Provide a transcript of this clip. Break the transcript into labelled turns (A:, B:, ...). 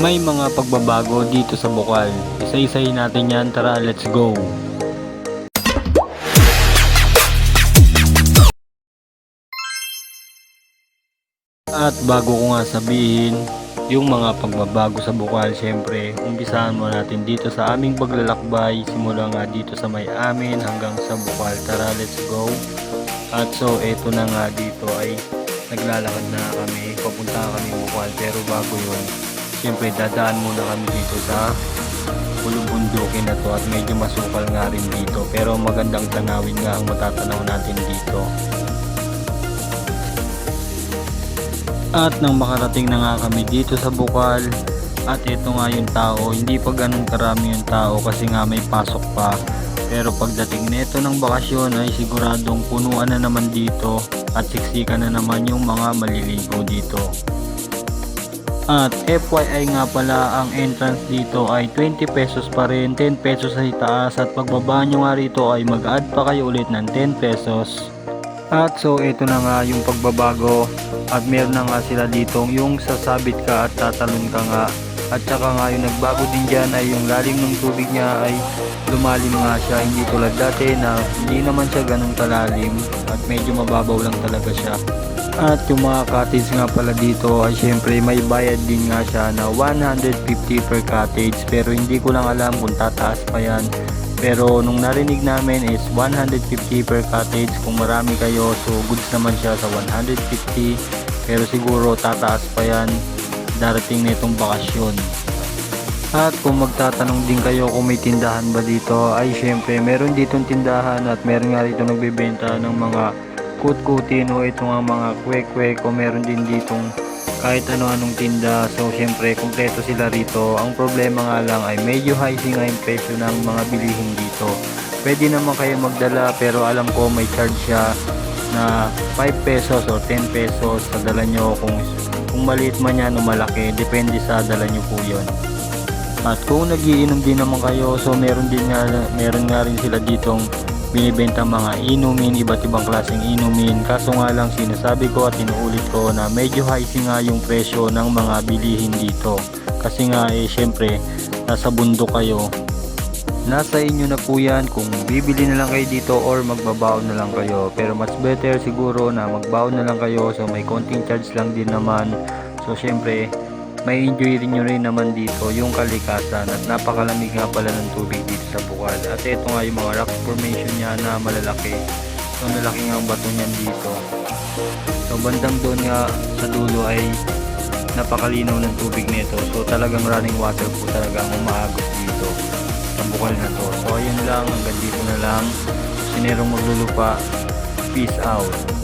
A: May mga pagbabago dito sa Bukal. Isa-isahin natin yan. Tara, let's go! At bago ko nga sabihin, yung mga pagbabago sa Bukal, syempre, umpisahan mo natin dito sa aming paglalakbay, simula nga dito sa may amin hanggang sa Bukal. Tara, let's go! At so, eto na nga dito ay naglalakad na kami, papunta kami Bukal. Pero bago yun, syempre, dadaan muna kami dito sa bulubundukin na to at medyo masukal nga rin dito. Pero magandang tanawin nga ang matatanaw natin dito. At nang makarating na nga kami dito sa Bukal at ito nga yung tao, hindi pa ganun karami yung tao kasi nga may pasok pa. Pero pagdating nito ng bakasyon ay siguradong punuan na naman dito at siksikan na naman yung mga maliligo dito. At FYI nga pala ang entrance dito ay 20 pesos pa rin, 10 pesos sa itaas at pagbaba nyo nga rito ay mag-add pa kayo ulit ng 10 pesos. At so ito na nga yung pagbabago at meron na nga sila ditong yung sasabit ka at tatalon ka nga at saka nga yung nagbago din dyan ay yung lalim ng tubig niya ay lumalim nga siya hindi tulad dati na hindi naman siya ganun kalalim at medyo mababaw lang talaga siya at yung mga cottage nga pala dito ay syempre may bayad din nga siya na 150 per cottage. Pero hindi ko lang alam kung tataas pa yan. Pero nung narinig namin is 150 per cottage. Kung marami kayo so goods naman siya sa 150 pero siguro tataas pa yan. Darating na itong bakasyon. At kung magtatanong din kayo kung may tindahan ba dito ay syempre meron ditong tindahan at meron nga rito nagbebenta ng mga kutkutin o ito nga mga kwek-kwek o meron din ditong kahit ano-anong tinda. So syempre kumpleto sila rito. Ang problema nga lang ay medyo high nga yung presyo ng mga bilihin dito. Pwede naman kayo magdala pero alam ko may charge siya na 5 pesos o 10 pesos. Sa dala nyo kung, kung maliit man yan o malaki depende sa dala nyo po yun. At kung nagiinom din naman kayo so meron din nga meron nga rin sila ditong binibenta mga inumin, iba't ibang klaseng inumin. Kaso nga lang sinasabi ko at inuulit ko na medyo high nga yung presyo ng mga bilihin dito. Kasi nga eh syempre nasa bundok kayo. Nasa inyo na po yan kung bibili na lang kayo dito or magbabaon na lang kayo. Pero mas better siguro na magbaon na lang kayo so may konting charge lang din naman. So syempre may enjoy rin nyo rin naman dito yung kalikasan at napakalamig nga pala ng tubig dito sa Bukal. At ito nga yung mga rock formation niya na malalaki. So nalaki nga ang bato niyan dito. So bandang doon nga sa dulo ay napakalinaw ng tubig nito. So talagang running water po talaga ang umaagos dito sa Bukal na to. So ayun lang. Hanggang dito na lang. Sinerong maglulupa. Peace out